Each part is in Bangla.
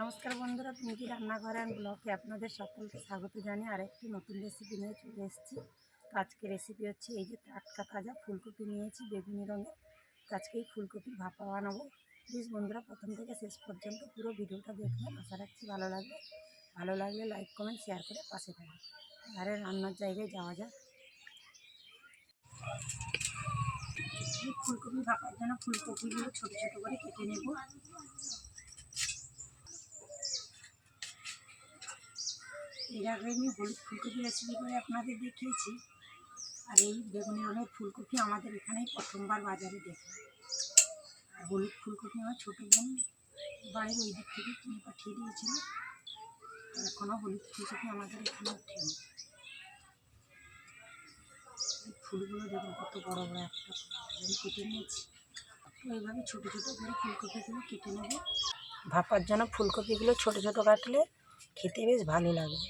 নমস্কার বন্ধুরা পিঙ্কি রান্নাঘর অ্যান্ড ব্লকে আপনাদের সকলকে স্বাগত জানিয়ে আরেকটি নতুন রেসিপি নিয়ে চলে এসেছি। আজকে রেসিপি হচ্ছে এই যে টাটকা তাজা ফুলকপি নিয়েছি বেগুনি রঙের। আজকে এই ফুলকপির ভাপা বানাবো। প্লিজ বন্ধুরা, প্রথম থেকে শেষ পর্যন্ত পুরো ভিডিওটা দেখবেন। আশা রাখছি ভালো লাগবে। ভালো লাগলে লাইক কমেন্ট শেয়ার করে পাশে থাকবেন আরে রান্নার জায়গায় যাওয়া যাক। ফুলকপি ভাপার জন্য ফুলকপিগুলো ছোটো ছোটো করে কেটে নেব। এর আগে আমি হলুদ ফুলকপি রেসিপি করে আপনাদের দেখিয়েছি। আর এই বেগুনি রঙের ফুলকপি আমাদের এখানেই প্রথমবার বাজারে দেখলাম। আর হলুদ ফুলকপি আমার ছোটো বোন বাড়ির ওই দিক থেকে কিনে পাঠিয়ে দিয়েছিল। এখনও হলুদ ফুলকপি আমাদের এখানে ওঠেনি। ফুলগুলো দেখুন কত বড় বড় একটা আমি কেটে নিয়েছি। তো এইভাবে ছোটো ছোটো করে ফুলকপিগুলো কেটে নেব। ভাপার জন্য ফুলকপিগুলো ছোটো ছোটো কাটলে খেতে বেশ ভালো লাগে।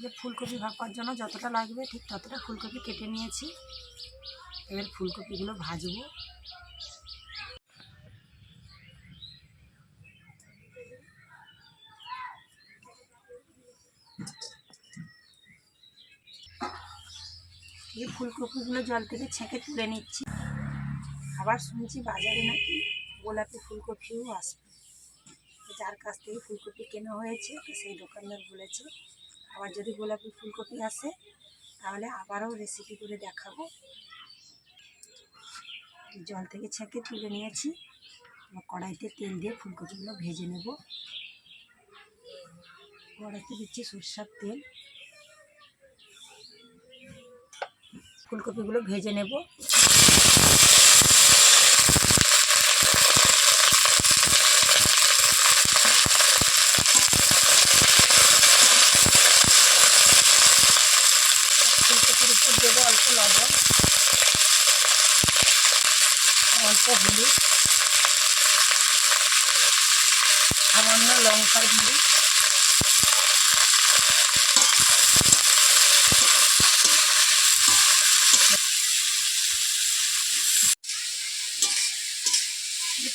যে ফুলকপি ভাপার জন্য যতটা লাগবে ঠিক ততটা ফুলকপি কেটে নিয়েছি। এবার ফুলকপিগুলো ভাজবো। এই ফুলকপিগুলো জল থেকে ছেঁকে তুলে নিচ্ছি। আবার শুনছি বাজারে নাকি গোলাপি ফুলকপিও আসবে যার কাছ থেকে ফুলকপি কেনা হয়েছে সেই দোকানদার বলেছে, আবার যদি গোলাপি ফুলকপি আসে, তাহলে আবারও রেসিপি করে দেখাবো। জল থেকে ছেঁকে তুলে নিয়েছি কড়াইতে তেল দিয়ে ফুলকপিগুলো ভেজে নেব। কড়াইতে দিচ্ছি সরষার তেল। ফুলকপিগুলো ভেজে নেব ফুলকপির উপর দেবো অল্প লবণ অল্প হলুদ, সামান্য লঙ্কার গুঁড়ি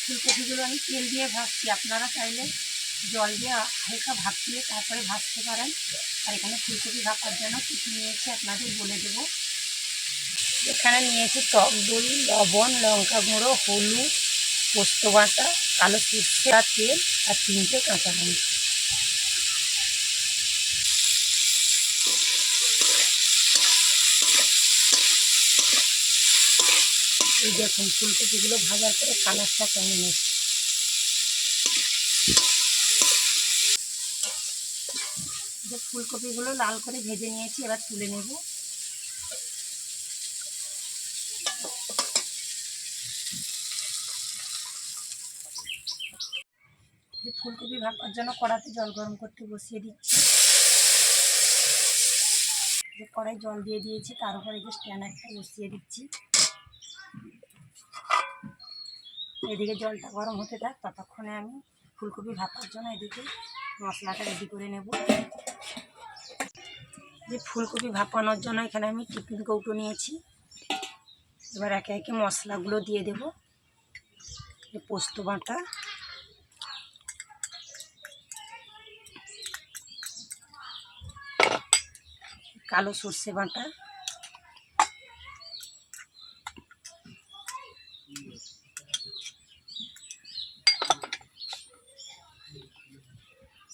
ফুলকপিগুলো আমি তেল দিয়ে ভাজছি। আপনারা চাইলে জল দিয়ে হালকা ভাপিয়ে তারপরে ভাজতে পারেন। আর এখানে ফুলকপি ভাপার জন্য কী নিয়েছি, আপনাদের বলে দেবো। এখানে নিয়েছি টক দই, লবণ, লঙ্কা গুঁড়ো, হলুদ, পোস্ত বাটা, কালো সর্ষে আর তেল আর তিনটে কাঁচা লঙ্কা। এই দেখুন, ফুলকপিগুলো ভাজার পরে কালারটা কেমন এসছে ফুলকপিগুলো লাল করে ভেজে নিয়েছি, এবার তুলে নেব। যে ফুলকপি ভাপার জন্য কড়াতে জল গরম করতে বসিয়ে দিচ্ছি। যে কড়াই জল দিয়ে দিয়েছি, তার উপরে যে স্ট্যান্ড একটা বসিয়ে দিচ্ছি। এদিকে জলটা গরম হতে থাক, ততক্ষণে আমি ফুলকপি ভাপার জন্য এদিকে মশলাটা রেডি করে নেব। যে ফুলকপি ভাপানোর জন্য এখানে আমি টিফিন কৌটো নিয়েছি। এবার একে একে মশলাগুলো দিয়ে দেব। পোস্ত বাটা কালো সর্ষে বাটা।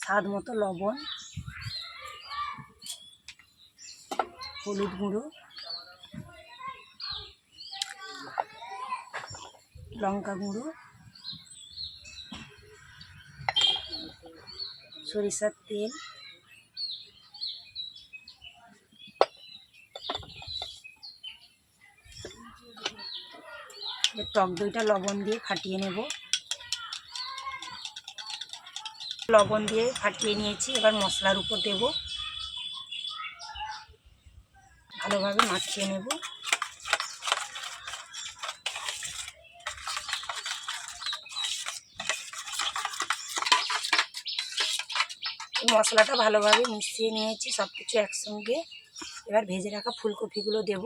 স্বাদ মতো লবণ। হলুদ গুঁড়ো। লঙ্কা গুঁড়ো। সরিষার তেল। টক দইটা লবণ দিয়ে ফাটিয়ে নেব। লবণ দিয়ে ফাটিয়ে নিয়েছি, এবার মশলার উপর দেব। ভালোভাবে মাখিয়ে নেব। মশলাটা ভালোভাবে মিশিয়ে নিয়েছি সব কিছু একসঙ্গে। এবার ভেজে রাখা ফুলকপিগুলো দেব।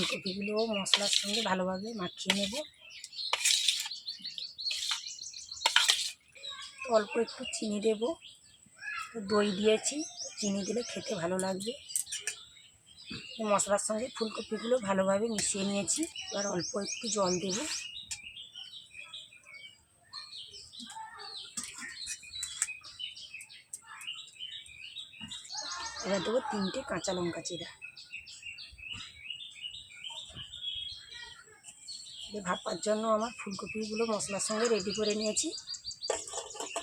ফুলকপিগুলো মশলার সঙ্গে ভালোভাবে মাখিয়ে নেব। অল্প একটু চিনি দেব। দই দিয়েছি চিনি দিলে খেতে ভালো লাগবে। মশলার সঙ্গে ফুলকপিগুলো ভালোভাবে মিশিয়ে নিয়েছি, এবার অল্প একটু জল দেব। এবার দেবো তিনটে কাঁচা লঙ্কা চিরা। ভাপার জন্য আমার ফুলকপিগুলো মশলার সঙ্গে রেডি করে নিয়েছি।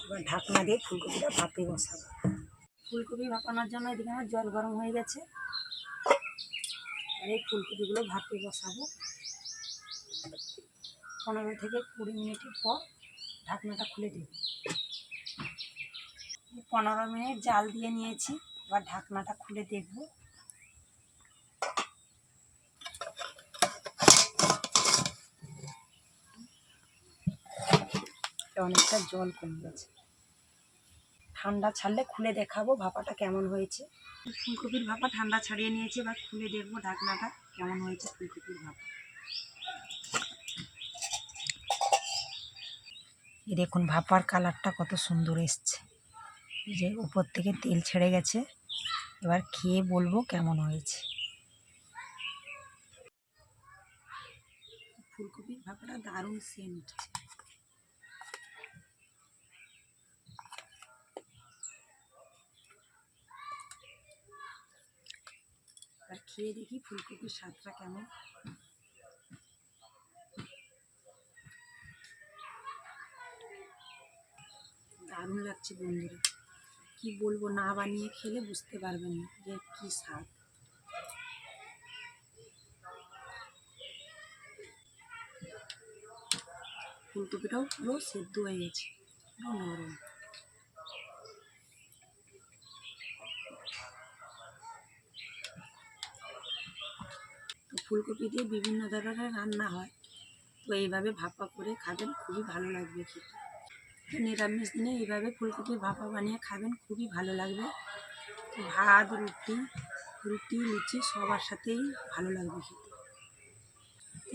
এবার ঢাকনা দিয়ে ফুলকপিটা ভাপে বসাবো। ফুলকপি ভাপানোর জন্য এদিকে আমার জল গরম হয়ে গেছে। আর এই ফুলকপিগুলো ভাপে বসাবো। পনেরো থেকে কুড়ি মিনিটের পর ঢাকনাটা খুলে দেব। পনেরো মিনিট জাল দিয়ে নিয়েছি। এবার ঢাকনাটা খুলে দেখব। অনেকটা জল কমে গেছে। ঠান্ডা ছাড়লে খুলে দেখাবো ভাপাটা কেমন হয়েছে। ফুলকপির ভাপা ঠান্ডা ছাড়িয়ে নিয়েছি, এবার খুলে দেখব ঢাকনাটা কেমন হয়েছে ফুলকপির ভাপা। দেখুন ভাপার কালারটা কত সুন্দর এসছে। যে উপর থেকে তেল ছেড়ে গেছে, এবার খেয়ে বলব কেমন হয়েছে। ফুলকপির ভাপাটা দারুণ সেন্ট খেয়ে দেখি ফুলকপির স্বাদটা কেমন। দারুণ লাগছে বন্ধুরা। কি বলব, না বানিয়ে খেলে বুঝতে পারবেন না যে কি স্বাদ। ফুলকপিটাও পুরো সেদ্ধ হয়ে গেছে, পুরো নরম। ফুলকপি দিয়ে বিভিন্ন ধরনের রান্না হয়। তো এইভাবে ভাপা করে খাবেন, খুবই ভালো লাগবে খেতে। তো নিরামিষ দিনে এইভাবে ফুলকপি ভাপা বানিয়ে খাবেন, খুবই ভালো লাগবে। ভাত, রুটি রুটি, লুচি সবার সাথেই ভালো লাগবে খেতে।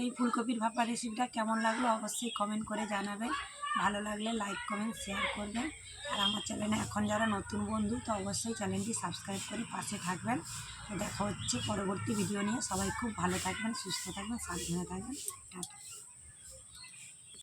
এই ফুলকপির ভাপা রেসিপিটা কেমন লাগল অবশ্যই কমেন্ট করে জানাবেন। ভালো লাগলে লাইক কমেন্ট শেয়ার করবেন। আর আমার চ্যানেলে এখন যারা নতুন বন্ধু, তো অবশ্যই চ্যানেলটি সাবস্ক্রাইব করে পাশে থাকবেন। দেখা হচ্ছে পরবর্তী ভিডিও নিয়ে। সবাই খুব ভালো থাকবেন, সুস্থ থাকবেন, সাবধানে থাকবেন।